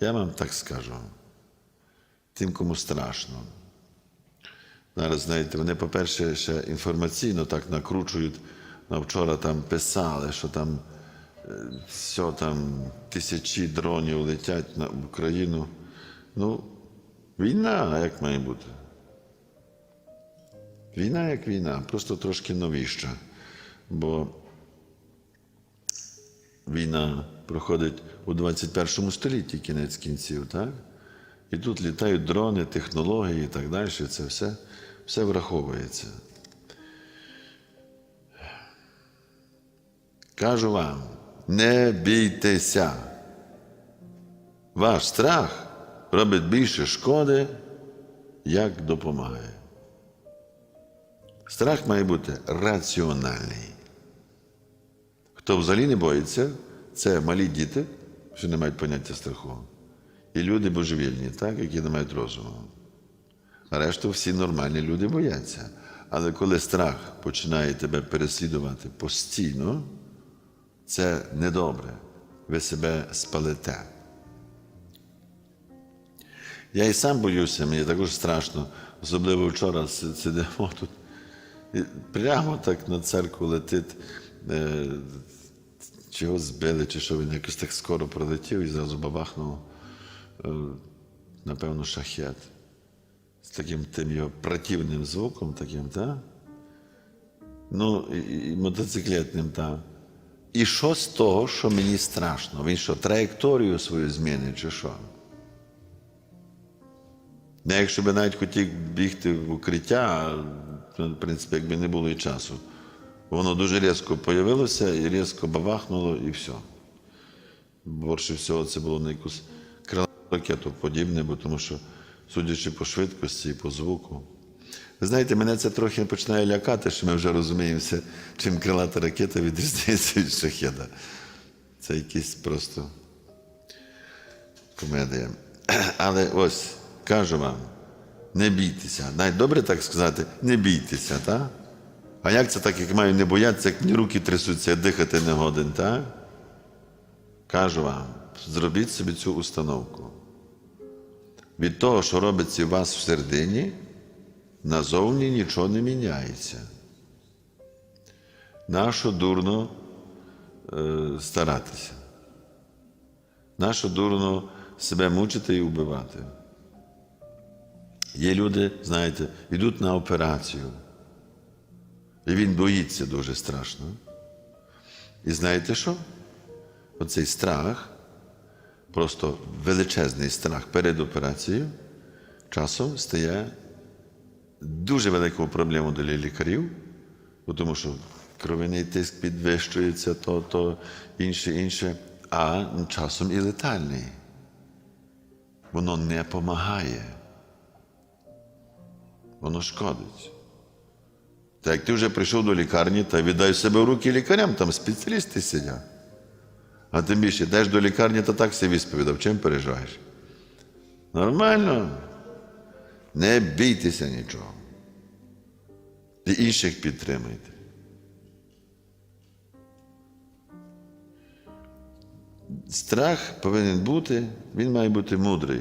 Я вам так скажу. Тим, кому страшно. Зараз, знаєте, вони, по-перше, ще інформаційно так накручують. Ну, вчора там писали, що там е, все там тисячі дронів летять на Україну. Ну, війна, як має бути? Війна як війна, просто трошки новіша. Бо війна проходить у 21 столітті кінець кінців, так? І тут літають дрони, технології і так далі. Це все, все враховується. Кажу вам, не бійтеся. Ваш страх робить більше шкоди, як допомагає. Страх має бути раціональний. Хто взагалі не боїться, це малі діти, що не мають поняття страху. І люди божевільні, так, які не мають розуму. Решту всі нормальні люди бояться. Але коли страх починає тебе переслідувати постійно, це недобре. Ви себе спалите. Я і сам боюся, мені також страшно. Особливо вчора сидимо тут. І прямо так на церкву летить, е, чого збили, чи що він якось так скоро пролетів і зразу бабахнув, е, напевно, шахет. З таким тим його противним звуком, таким, так? Ну, і, мотоциклетним, так. І що з того, що мені страшно? Він що, траєкторію свою змінить, чи що? Не якщо би навіть хотів бігти в укриття, в принципі, якби не було і часу. Воно дуже різко появилося і різко бабахнуло, і все. Більше всього це було на якусь ракету подібне, бо тому що, судячи по швидкості і по звуку. Ви знаєте, мене це трохи починає лякати, що ми вже розуміємося, чим крилата ракета відрізняється від шахеда. Це якийсь просто комедія. Але ось кажу вам, не бійтеся. Навіть добре так сказати, не бійтеся, так? А як це так, як маю не боятися, як мені руки трясуться, я дихати не годен, так? Кажу вам, зробіть собі цю установку. Від того, що робиться у вас всередині, назовні нічого не міняється. Нащо дурно е, старатися? Нащо дурно себе мучити і вбивати? Є люди, знаєте, йдуть на операцію, і він боїться дуже страшно. І знаєте що? Оцей страх, просто величезний страх перед операцією, часом стає дуже великою проблемою для лікарів, тому що кровяний тиск підвищується, то, то інше, інше, а часом і летальний. Воно не допомагає. Воно шкодить. Та як ти вже прийшов до лікарні, та віддай себе в руки лікарям, там спеціалісти сидять. А тим більше йдеш до лікарні, та так собі сповідав, чим переживаєш? Нормально. Не бійтеся нічого. І інших підтримуйте. Страх повинен бути, він має бути мудрий.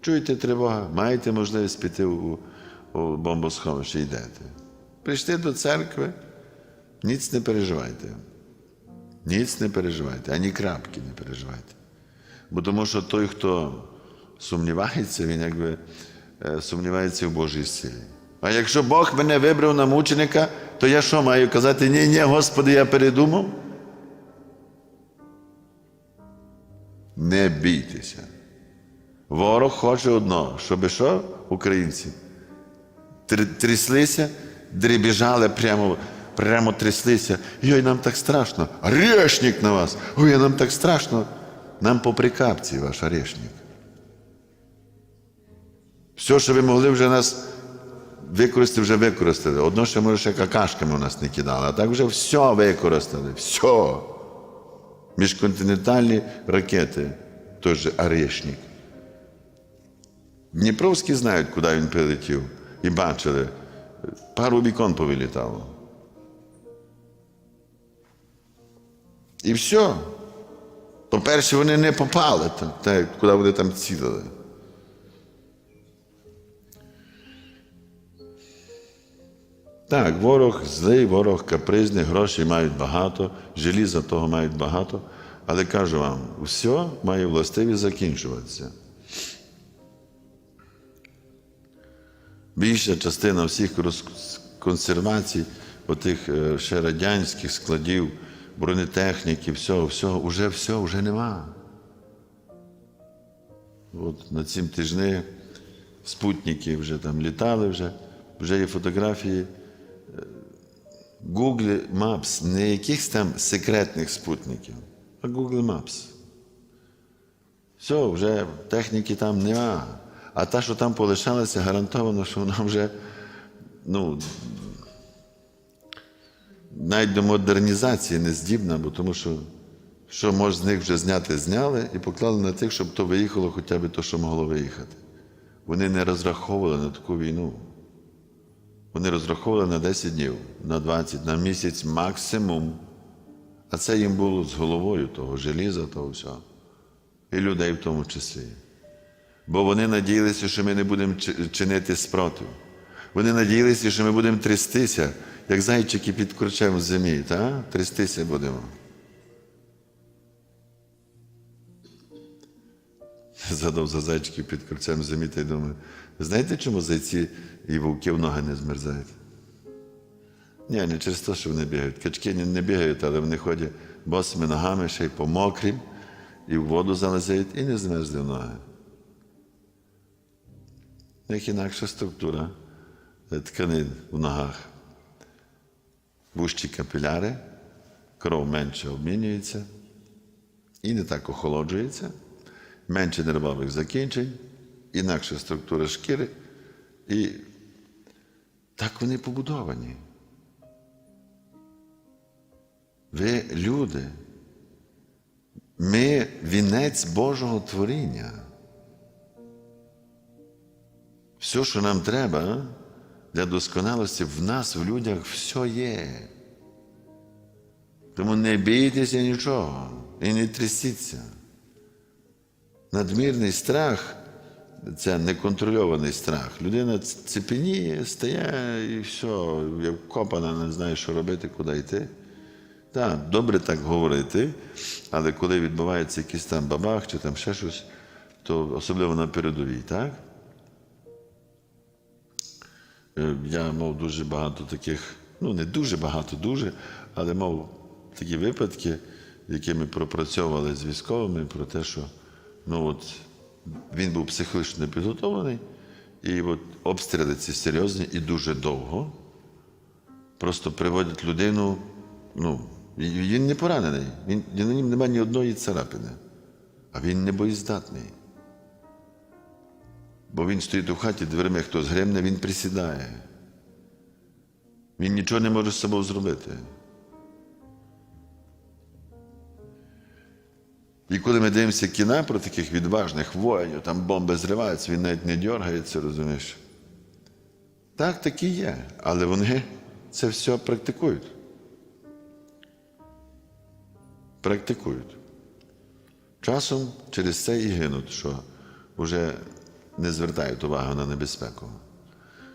Чуєте тривога, маєте можливість піти у, у бомбосховище, йдете. Прийшли до церкви, ніц не переживайте. Ніц не переживайте, ані крапки не переживайте. Бо тому що той, хто сумнівається, він якби е, сумнівається в Божій силі. А якщо Бог мене вибрав на мученика, то я що маю казати? Ні, ні, Господи, я передумав? Не бійтеся. Ворог хоче одного, щоб що, українці? Тр- Тряслися, дребіжали прямо, прямо тряслися. Йой, нам так страшно. Орешник на вас. Ой, нам так страшно. Нам по прикапці ваш орешник. Все, що ви могли вже нас використати, вже використали. Одно, що може ще какашками у нас не кидали, а так вже все використали. Все. Міжконтинентальні ракети, же Орешник. Дніпровські знають, куди він прилетів. І бачили, пару вікон повилітало. І все. По-перше, вони не попали, те, куди вони там цілили. Так, ворог злий, ворог капризний, грошей мають багато, желіза того мають багато, але кажу вам, все має властивість закінчуватися. Більша частина всіх консервацій, отих е, ще радянських складів, бронетехніки, всього, всього, уже все, вже нема. От на цім тижні спутники вже там літали, вже, вже є фотографії. Е, Google Maps, не якихось там секретних спутників, а Google Maps. Все, вже техніки там нема. А та, що там полишалася, гарантовано, що вона вже ну, навіть до модернізації не здібна, бо тому що що може з них вже зняти, зняли і поклали на тих, щоб то виїхало хоча б то, що могло виїхати. Вони не розраховували на таку війну. Вони розраховували на 10 днів, на 20, на місяць максимум. А це їм було з головою того желіза, того всього. І людей в тому числі. Бо вони надіялися, що ми не будемо чинити спротив. Вони надіялися, що ми будемо трястися, як зайчики під корчем в зимі, та? трястися будемо. Згадав за зайчиків під корчем зимі та й думаю, знаєте, чому зайці і вовки в ноги не змерзають? Ні, не через те, що вони бігають. Качки не бігають, але вони ходять босими ногами, ще й по мокрім, і в воду залазять і не змерзли в ноги. Них інакша структура е, тканин в ногах. Вущі капіляри, кров менше обмінюється і не так охолоджується, менше нервових закінчень, інакша структура шкіри. І так вони побудовані. Ви люди. Ми вінець Божого творіння. Все, що нам треба для досконалості, в нас, в людях, все є. Тому не бійтеся нічого і не трясіться. Надмірний страх це неконтрольований страх. Людина цепеніє, стає і все, як копана, не знає, що робити, куди йти. Так, добре так говорити, але коли відбувається якийсь там бабах чи там ще щось, то особливо на передовій, так? Е, Я мав дуже багато таких, ну не дуже багато, дуже, але мав такі випадки, які ми пропрацьовували з військовими про те, що ну от, він був психологічно підготовлений, і от обстріли ці серйозні і дуже довго просто приводять людину, ну, він не поранений, він, на нім немає ні одної царапини, а він не боєздатний. Бо він стоїть у хаті, дверима хтось гримне, він присідає. Він нічого не може з собою зробити. І коли ми дивимося кіна про таких відважних воїнів, там бомби зриваються, він навіть не дергається, розумієш. Так, такі є, але вони це все практикують. Практикують. Часом через це і гинуть, що вже не звертають увагу на небезпеку.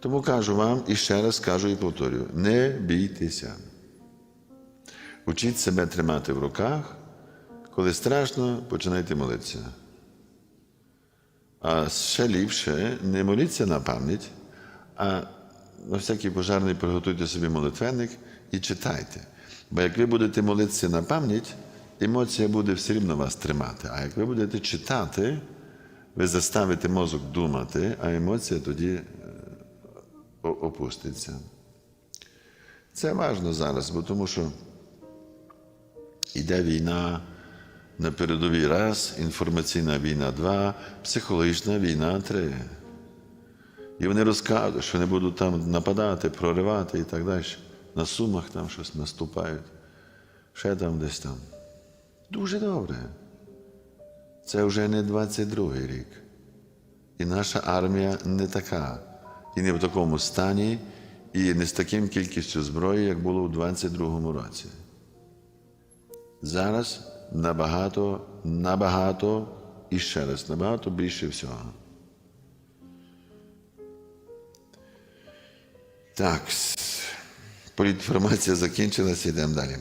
Тому кажу вам і ще раз кажу і повторюю: не бійтеся. Учіть себе тримати в руках, коли страшно, починайте молитися. А ще ліпше не моліться на пам'ять, а на всякий пожарний приготуйте собі молитвенник і читайте. Бо як ви будете молитися на пам'ять, емоція буде все рівно вас тримати. А як ви будете читати, ви заставите мозок думати, а емоція тоді е, опуститься. Це важливо зараз, бо тому що йде війна на передовій раз, інформаційна війна два, психологічна війна три. І вони розказують, що не будуть там нападати, проривати і так далі. На сумах там щось наступають, ще там десь там. Дуже добре. Це вже не 22-й рік. І наша армія не така, і не в такому стані, і не з таким кількістю зброї, як було у 22-му році. Зараз набагато, набагато і ще раз, набагато більше всього. Так, політінформація закінчилася, йдемо далі.